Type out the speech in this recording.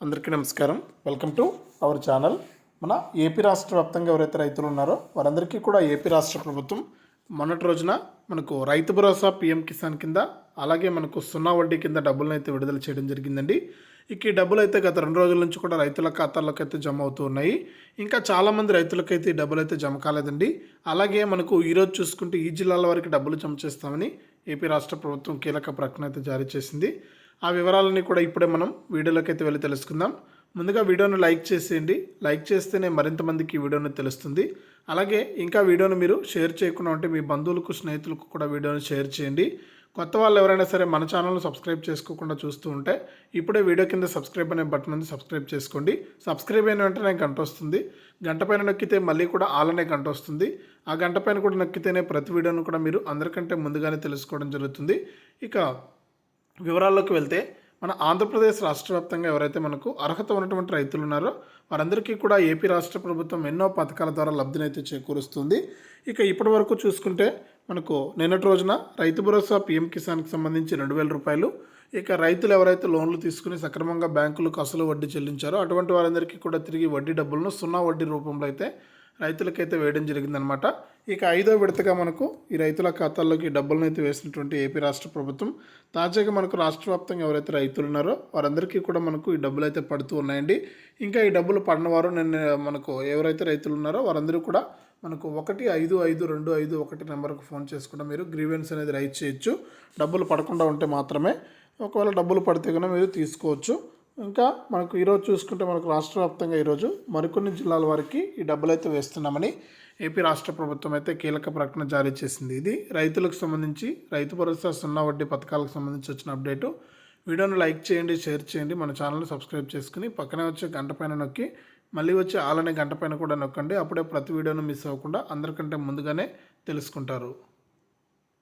అందరికీ నమస్కారం. Welcome to our channel. మన ఏపీ రాష్ట్ర వ్యాప్తంగా ఎవరైతే రైతులు ఉన్నారో వారందరికీ కూడా ఏపీ రాష్ట్ర ప్రభుత్వం మొన్నటి రోజున మనకు రైతు భరోసా పీఎం కిసాన్ కింద అలాగే మనకు సున్నా వడ్డీ కింద డబ్బులను అయితే విడుదల చేయడం జరిగిందండి. ఇక ఈ డబ్బులు అయితే గత రెండు రోజుల నుంచి కూడా రైతుల ఖాతాల్లోకి అయితే జమ అవుతూ ఉన్నాయి. ఇంకా చాలామంది రైతులకైతే ఈ డబ్బులు అయితే జమ కాలేదండి. అలాగే మనకు ఈరోజు చూసుకుంటే ఈ జిల్లాల వారికి డబ్బులు జమ చేస్తామని ఏపీ రాష్ట్ర ప్రభుత్వం కీలక ప్రకటన అయితే జారీ చేసింది. ఆ వివరాలన్నీ కూడా ఇప్పుడే మనం వీడియోలోకి అయితే వెళ్ళి తెలుసుకుందాం. ముందుగా వీడియోను లైక్ చేసేయండి. లైక్ చేస్తేనే మరింత మందికి ఈ వీడియోని తెలుస్తుంది. అలాగే ఇంకా వీడియోను మీరు షేర్ చేయకుండా ఉంటే మీ బంధువులకు స్నేహితులకు కూడా వీడియోని షేర్ చేయండి. కొత్త వాళ్ళు ఎవరైనా సరే మన ఛానల్ను సబ్స్క్రైబ్ చేసుకోకుండా చూస్తూ ఉంటే ఇప్పుడే వీడియో కింద సబ్స్క్రైబ్ అనే బటన్ ఉంది సబ్స్క్రైబ్ చేసుకోండి. సబ్స్క్రైబ్ అయిన వెంటనే గంట వస్తుంది. గంట పైన నొక్కితే మళ్ళీ కూడా ఆల్ అనే గంట వస్తుంది. ఆ గంట పైన కూడా నొక్కితేనే ప్రతి వీడియోను కూడా మీరు అందరికంటే ముందుగానే తెలుసుకోవడం జరుగుతుంది. ఇక వివరాల్లోకి వెళ్తే మన ఆంధ్రప్రదేశ్ రాష్ట్ర వ్యాప్తంగా ఎవరైతే మనకు అర్హత ఉన్నటువంటి రైతులు ఉన్నారో వారందరికీ కూడా ఏపీ రాష్ట్ర ప్రభుత్వం ఎన్నో పథకాల ద్వారా లబ్ధినైతే చేకూరుస్తుంది. ఇక ఇప్పటి వరకు చూసుకుంటే మనకు నిన్నటి రోజున రైతు భరోసా పీఎం కిసాన్కి సంబంధించి రెండు వేల రూపాయలు. ఇక రైతులు ఎవరైతే లోన్లు తీసుకుని సక్రమంగా బ్యాంకులకు అసలు వడ్డీ చెల్లించారో అటువంటి వారందరికీ కూడా తిరిగి వడ్డీ డబ్బులను సున్నా వడ్డీ రూపంలో అయితే రైతులకైతే వేయడం జరిగిందనమాట. ఇక ఐదో విడతగా మనకు ఈ రైతుల ఖాతాల్లోకి డబ్బులను అయితే వేసినటువంటి ఏపీ రాష్ట్ర ప్రభుత్వం తాజాగా మనకు రాష్ట్ర వ్యాప్తంగా ఎవరైతే రైతులు ఉన్నారో వారందరికీ కూడా మనకు ఈ డబ్బులు అయితే పడుతూ ఉన్నాయండి. ఇంకా ఈ డబ్బులు పడిన వారు నిన్న మనకు ఎవరైతే రైతులు ఉన్నారో వారందరూ కూడా మనకు ఒకటి ఐదు ఐదు రెండు ఐదు ఒకటి నెంబర్కు ఫోన్ చేసుకుంటే మీరు గ్రీవెన్స్ అనేది రైట్ చేయొచ్చు. డబ్బులు పడకుండా ఉంటే మాత్రమే. ఒకవేళ డబ్బులు పడితే కనుక మీరు తీసుకోవచ్చు. ఇంకా మనకు ఈరోజు చూసుకుంటే మనకు రాష్ట్ర వ్యాప్తంగా ఈరోజు మరికొన్ని జిల్లాల వారికి ఈ డబ్బులు అయితే వేస్తున్నామని ఏపీ రాష్ట్ర ప్రభుత్వం అయితే కీలక ప్రకటన జారీ చేసింది. ఇది రైతులకు సంబంధించి రైతు భరోసా సున్నా వడ్డీ పథకాలకు సంబంధించి వచ్చిన అప్డేటు. వీడియోను లైక్ చేయండి షేర్ చేయండి. మన ఛానల్ని సబ్స్క్రైబ్ చేసుకుని పక్కనే వచ్చే గంట పైన నొక్కి మళ్ళీ వచ్చే ఆలనే గంట పైన కూడా నొక్కండి. అప్పుడే ప్రతి వీడియోను మిస్ అవ్వకుండా అందరికంటే ముందుగానే తెలుసుకుంటారు.